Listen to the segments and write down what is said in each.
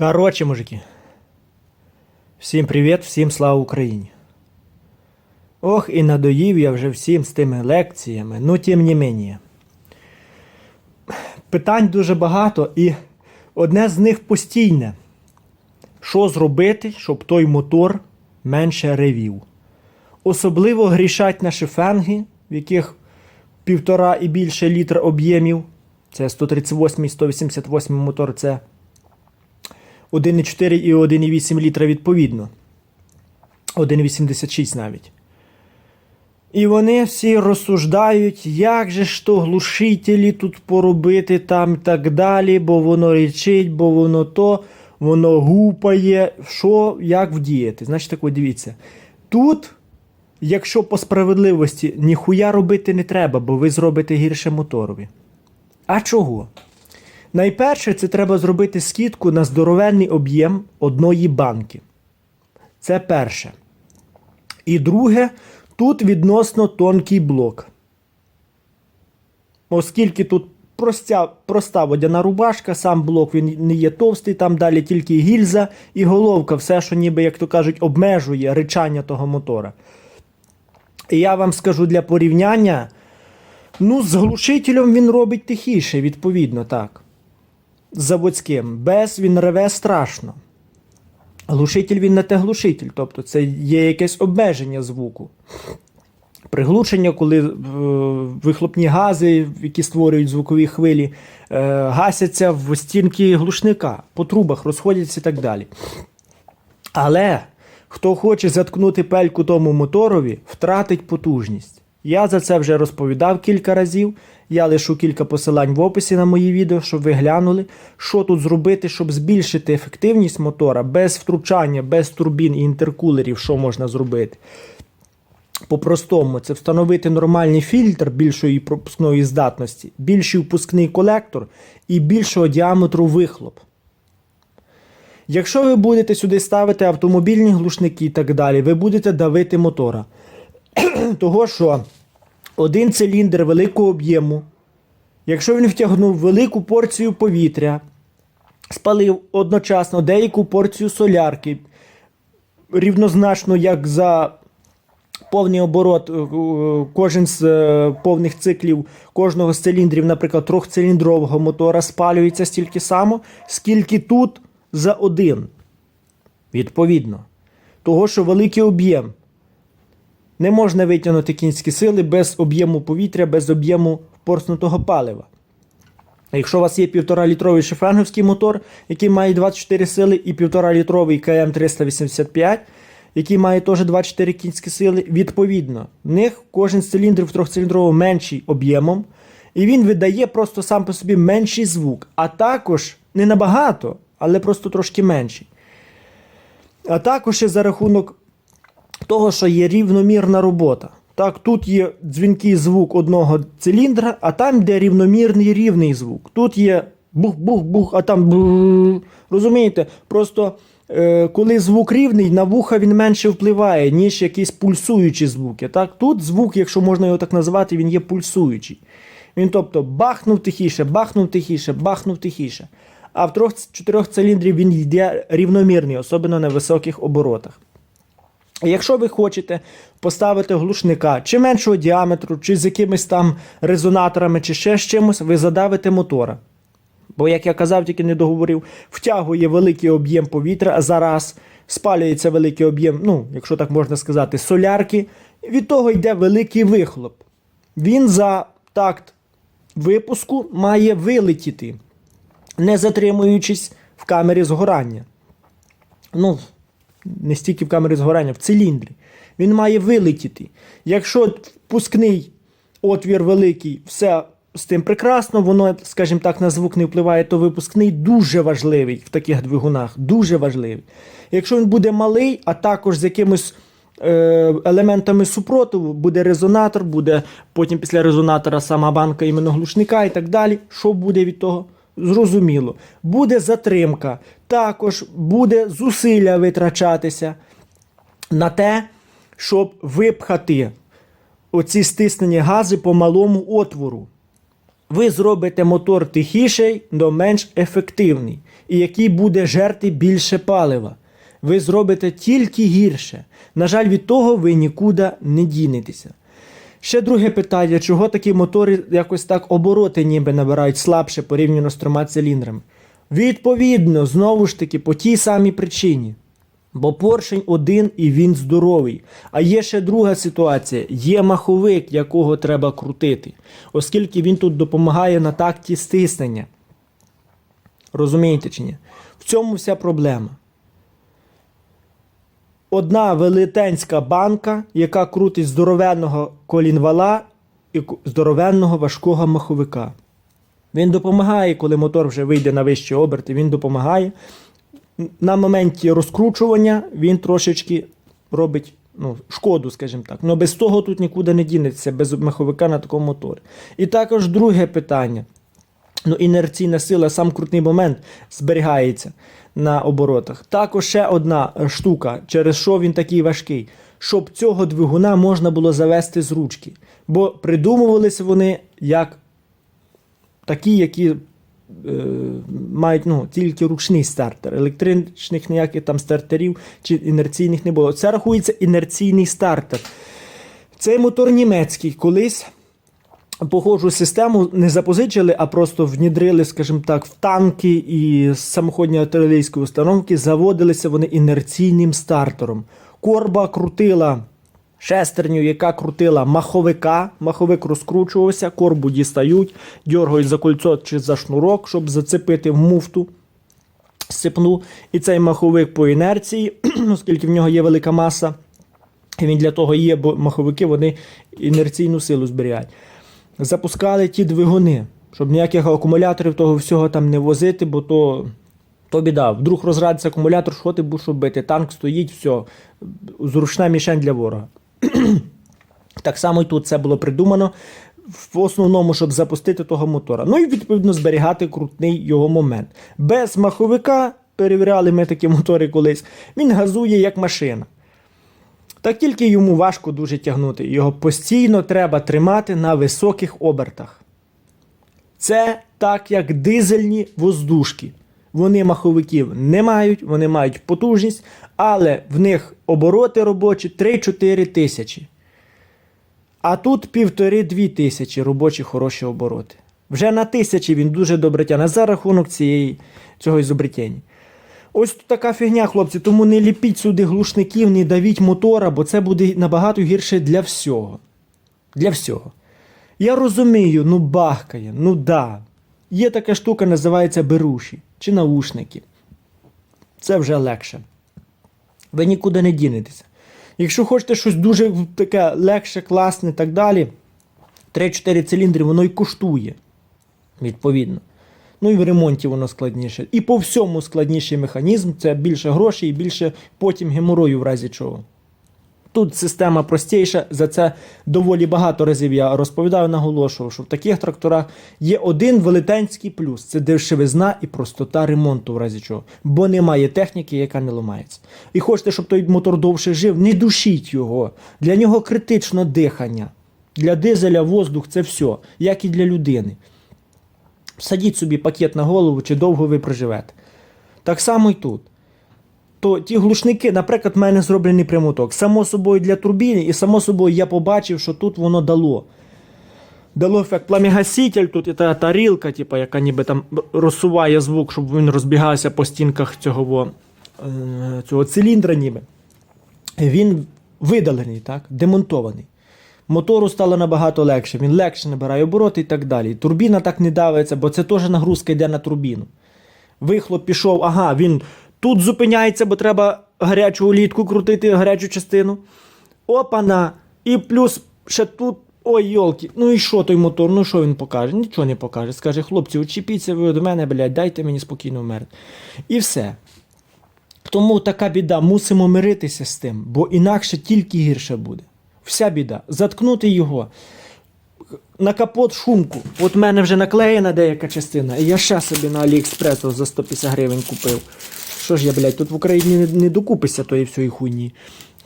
Короче, мужики. Всім привіт, всім слава Україні. Ох, і надоїв я вже всім з тими лекціями, ну тим не мені. Питань дуже багато, і одне з них постійне. Що зробити, щоб той мотор менше ревів? Особливо грішать наші фенги, в яких півтора і більше літра об'ємів. Це 138 і 188 мотор, це 1,4 і 1,8 літра відповідно. 1,86 навіть. І вони всі розсуждають, як же ж то глушителі тут поробити там і так далі, бо воно речить, бо воно то, воно гупає. Що, як вдіяти? Значить, так дивіться. Тут, якщо по справедливості, ніхуя робити не треба, бо ви зробите гірше моторові. А чого? Найперше, це треба зробити скидку на здоровенний об'єм одної банки. Це перше. І друге, тут відносно тонкий блок. Оскільки тут простя, проста водяна рубашка, сам блок він не є товстий, там далі тільки гільза і головка, все, що ніби, як то кажуть, обмежує ричання того мотора. І я вам скажу для порівняння. Ну, з глушителем він робить тихіше, відповідно, так. Заводським. Без він реве страшно. Глушитель він не те глушитель, тобто це є якесь обмеження звуку. Приглушення, коли е, вихлопні гази, які створюють звукові хвилі, е, гасяться в стінки глушника, по трубах розходяться і так далі. Але хто хоче заткнути пельку тому моторові, втратить потужність. Я за це вже розповідав кілька разів. Я лишу кілька посилань в описі на мої відео, щоб ви глянули, що тут зробити, щоб збільшити ефективність мотора без втручання, без турбін і інтеркулерів, що можна зробити. По-простому, це встановити нормальний фільтр більшої пропускної здатності, більший впускний колектор і більшого діаметру вихлоп. Якщо ви будете сюди ставити автомобільні глушники і так далі, ви будете давити мотора. Того, що один циліндр великого об'єму, якщо він втягнув велику порцію повітря, спалив одночасно деяку порцію солярки, рівнозначно як за повний оборот, е, е, кожен з е, повних циклів кожного з циліндрів, наприклад, трьохциліндрового мотора спалюється стільки само, скільки тут за один. Відповідно. Того, що великий об'єм. Не можна витягнути кінські сили без об'єму повітря, без об'єму впорснутого палива. Якщо у вас є 1,5-літровий шефенговський мотор, який має 24 сили, і 1,5-літровий КМ385, який має теж 24 кінські сили, відповідно, в них кожен з циліндрів трьохциліндрового менший об'ємом, і він видає просто сам по собі менший звук, а також не набагато, але просто трошки менший. А також за рахунок того, що є рівномірна робота. Так, тут є дзвінкий звук одного циліндра, а там йде рівномірний рівний звук. Тут є бух-бух-бух, а там. Розумієте? Просто е, коли звук рівний, на вуха він менше впливає, ніж якісь пульсуючі звуки. Так, Тут звук, якщо можна його так назвати, він є пульсуючий. Він тобто бахнув тихіше, бахнув тихіше, бахнув тихіше. А в трьох-чотирьох циліндрів він йде рівномірний, особливо на високих оборотах. Якщо ви хочете поставити глушника чи меншого діаметру, чи з якимись там резонаторами, чи ще з чимось, ви задавите мотора. Бо, як я казав, тільки не договорив, втягує великий об'єм повітря, зараз спалюється великий об'єм, ну, якщо так можна сказати, солярки. Від того йде великий вихлоп. Він за такт випуску має вилетіти, не затримуючись в камері згорання. Ну, не стільки в камері згорання, в циліндрі. Він має вилетіти. Якщо впускний отвір великий, все з тим прекрасно, воно, скажімо так, на звук не впливає, то випускний дуже важливий в таких двигунах. Дуже важливий. Якщо він буде малий, а також з якимось е, елементами супротиву, буде резонатор, буде потім після резонатора сама банка іменно глушника і так далі. Що буде від того? Зрозуміло, буде затримка, також буде зусилля витрачатися на те, щоб випхати оці стиснені гази по малому отвору. ви зробите мотор тихіший, но менш ефективний, і який буде жерти більше палива. Ви зробите тільки гірше. На жаль, від того ви нікуди не дінетеся. Ще друге питання: чого такі мотори якось так обороти ніби набирають слабше порівняно з трьома циліндрами? Відповідно, знову ж таки, по тій самій причині. Бо поршень один і він здоровий. А є ще друга ситуація: є маховик, якого треба крутити, оскільки він тут допомагає на такті стиснення. Розумієте чи ні? В цьому вся проблема. Одна велетенська банка, яка крутить здоровенного колінвала і здоровенного важкого маховика. Він допомагає, коли мотор вже вийде на вищі оберти, він допомагає. На моменті розкручування він трошечки робить ну, шкоду, скажімо так. Ну без того тут нікуди не дінеться, без маховика на такому моторі. І також друге питання. Ну, інерційна сила, сам крутний момент зберігається на оборотах. Також ще одна штука, через що він такий важкий, щоб цього двигуна можна було завести з ручки. Бо придумувалися вони як такі, які е, мають ну, тільки ручний стартер. Електричних ніяких там стартерів чи інерційних не було. Це рахується інерційний стартер. Цей мотор німецький колись похожу систему не запозичили, а просто внідрили, скажімо так, в танки і самоходні артилерійської установки заводилися вони інерційним стартером. Корба крутила шестерню, яка крутила маховика. Маховик розкручувався, корбу дістають, дергають за кольцо чи за шнурок, щоб зацепити в муфту. Сипну, і цей маховик по інерції, оскільки в нього є велика маса, і він для того є, бо маховики вони інерційну силу зберігають. Запускали ті двигуни, щоб ніяких акумуляторів того всього там не возити, бо то, то біда. Вдруг розрадиться акумулятор, що ти будеш робити? Танк стоїть, все, зручна мішень для ворога. Так само і тут це було придумано в основному, щоб запустити того мотора. Ну і відповідно зберігати крутний його момент. Без маховика, перевіряли ми такі мотори колись, він газує як машина. Так тільки йому важко дуже тягнути. Його постійно треба тримати на високих обертах. Це так, як дизельні воздушки. Вони маховиків не мають, вони мають потужність, але в них обороти робочі 3-4 тисячі. А тут півтори-дві тисячі робочі хороші обороти. Вже на тисячі він дуже добре тягне за рахунок цієї, цього ізобретення. Ось тут така фігня, хлопці, тому не ліпіть сюди глушників, не давіть мотора, бо це буде набагато гірше для всього. Для всього. Я розумію, ну бахкає, ну да. Є така штука, називається беруші чи наушники. Це вже легше. Ви нікуди не дінетеся. Якщо хочете щось дуже таке легше, класне і так далі, 3-4 циліндри воно і коштує. Відповідно. Ну і в ремонті воно складніше. І по всьому складніший механізм це більше грошей і більше потім геморою в разі чого. Тут система простіша, за це доволі багато разів я розповідаю, наголошував, що в таких тракторах є один велетенський плюс це дешевизна і простота ремонту, в разі чого. Бо немає техніки, яка не ламається. І хочете, щоб той мотор довше жив, не душіть його. Для нього критично дихання. Для дизеля воздух це все, як і для людини. Садіть собі пакет на голову, чи довго ви проживете. Так само і тут. То ті глушники, наприклад, в мене зроблений прямоток. Само собою для турбіни, і само собою я побачив, що тут воно дало. Дало ефект пламігаситель, тут і та тарілка, типу, яка ніби там розсуває звук, щоб він розбігався по стінках цього, е, цього циліндра, ніби. Він видалений, так? демонтований. Мотору стало набагато легше, він легше набирає обороти і так далі. Турбіна так не давиться, бо це теж нагрузка йде на турбіну. Вихлоп пішов, ага, він тут зупиняється, бо треба гарячу олітку крутити, гарячу частину. Опана. І плюс ще тут. Ой, йолки, ну і що той мотор? Ну що він покаже? Нічого не покаже. Скаже, хлопці, очіпіться ви до мене, блядь, дайте мені спокійно вмерти. І все. Тому така біда, мусимо миритися з тим, бо інакше тільки гірше буде. Вся біда. Заткнути його. На капот шумку. От в мене вже наклеєна деяка частина, і я ще собі на Аліекспрес за 150 гривень купив. Що ж я, блядь, тут в Україні не, не докупися тої всієї хуйні.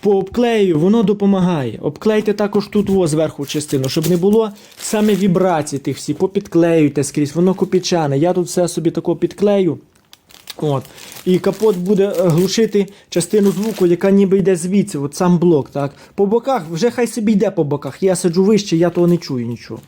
пообклею, воно допомагає. Обклейте також тут во зверху частину, щоб не було саме вібрацій тих всі, попідклеюйте скрізь, воно копічане. Я тут все собі тако підклею. От. І капот буде е, глушити частину звуку, яка ніби йде звідси, от сам блок. Так. По боках, вже хай собі йде по боках. Я сиджу вище, я того не чую нічого.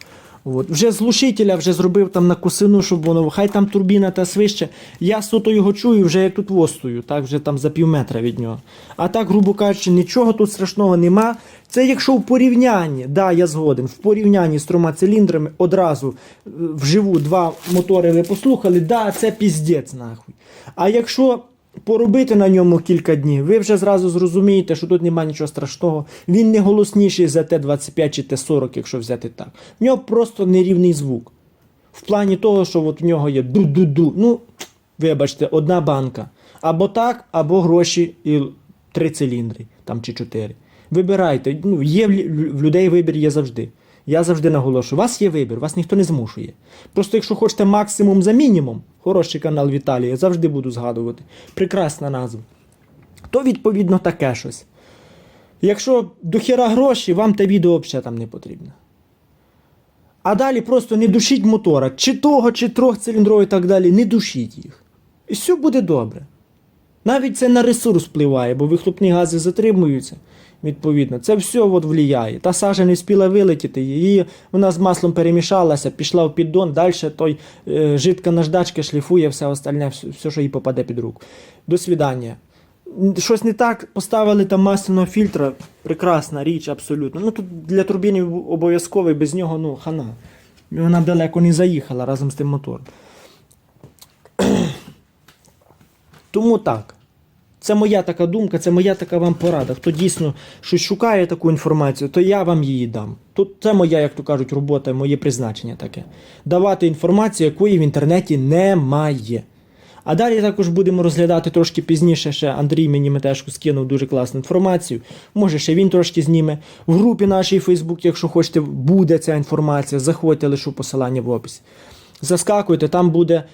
От. Вже з глушителя вже зробив там на косину, щоб воно, хай там турбіна та свище. Я суто його чую, вже як тут востою, так, вже там за пів метра від нього. А так, грубо кажучи, нічого тут страшного нема. Це якщо в порівнянні, да, я згоден, в порівнянні з трьома циліндрами одразу е, вживу два мотори ви послухали, да, це піздець нахуй. А якщо поробити на ньому кілька днів, ви вже зразу зрозумієте, що тут немає нічого страшного. Він не голосніший за Т-25 чи Т-40, якщо взяти так. В нього просто нерівний звук. В плані того, що от в нього є ду-ду-ду. Ну, вибачте, одна банка. Або так, або гроші і три циліндри, там чи чотири. Вибирайте. Ну, є в людей вибір є завжди. Я завжди наголошую, у вас є вибір, вас ніхто не змушує. Просто якщо хочете максимум за мінімум, хороший канал Віталія, я завжди буду згадувати. Прекрасна назва. То відповідно таке щось. Якщо до хіра гроші, вам те відео взагалі там не потрібно. А далі просто не душіть мотора, чи того, чи трьохциліндрового і так далі, не душіть їх. І все буде добре. Навіть це на ресурс впливає, бо вихлопні гази затримуються. Відповідно, це все от влияє. Та сажа не встигла вилетіти, її вона з маслом перемішалася, пішла в піддон, далі той е, жидка наждачка шліфує все остальне, все, що їй попаде під руку. До свідання. Щось не так, поставили там масляного фільтра, прекрасна річ, абсолютно. Ну тут для турбіни обов'язковий, без нього ну, хана. Вона далеко не заїхала разом з тим мотором. Тому так. Це моя така думка, це моя така вам порада. Хто дійсно щось шукає таку інформацію, то я вам її дам. Тут це моя, як то кажуть, робота, моє призначення таке. Давати інформацію, якої в інтернеті немає. А далі також будемо розглядати трошки пізніше. Ще Андрій мені метешку скинув дуже класну інформацію. Може, ще він трошки зніме. В групі нашій Facebook, якщо хочете, буде ця інформація. Заходьте, лишу посилання в описі. Заскакуйте, там буде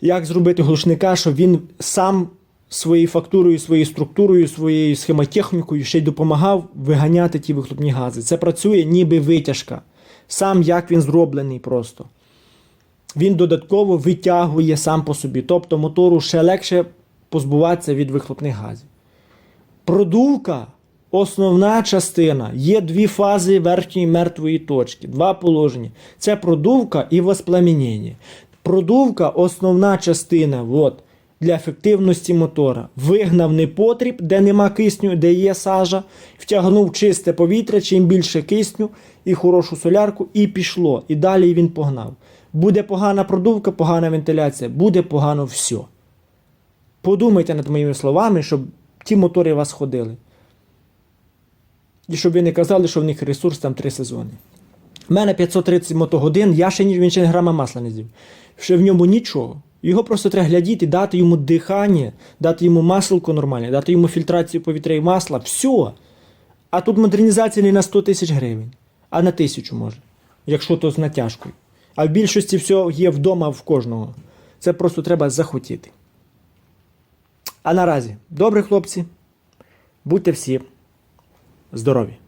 як зробити глушника, щоб він сам своєю фактурою, своєю структурою, своєю схемотехнікою ще й допомагав виганяти ті вихлопні гази. Це працює ніби витяжка. Сам як він зроблений просто. Він додатково витягує сам по собі. Тобто мотору ще легше позбуватися від вихлопних газів. Продувка основна частина. Є дві фази верхньої мертвої точки, два положення. Це продувка і воспламенення. Продувка основна частина от, для ефективності мотора. Вигнав непотріб, де нема кисню, де є сажа, втягнув чисте повітря, чим більше кисню і хорошу солярку, і пішло. І далі він погнав. Буде погана продувка, погана вентиляція, буде погано все. Подумайте над моїми словами, щоб ті мотори у вас ходили. І щоб ви не казали, що в них ресурс там три сезони. У мене 530 мотогодин, я ще ні- він ще грама масла не з'їв. Ще в ньому нічого. Його просто треба глядіти, дати йому дихання, дати йому масло нормальне, дати йому фільтрацію повітря і масла. Все. А тут модернізація не на 100 тисяч гривень, а на тисячу може, якщо то з натяжкою. А в більшості все є вдома в кожного. Це просто треба захотіти. А наразі, добре, хлопці, будьте всі здорові!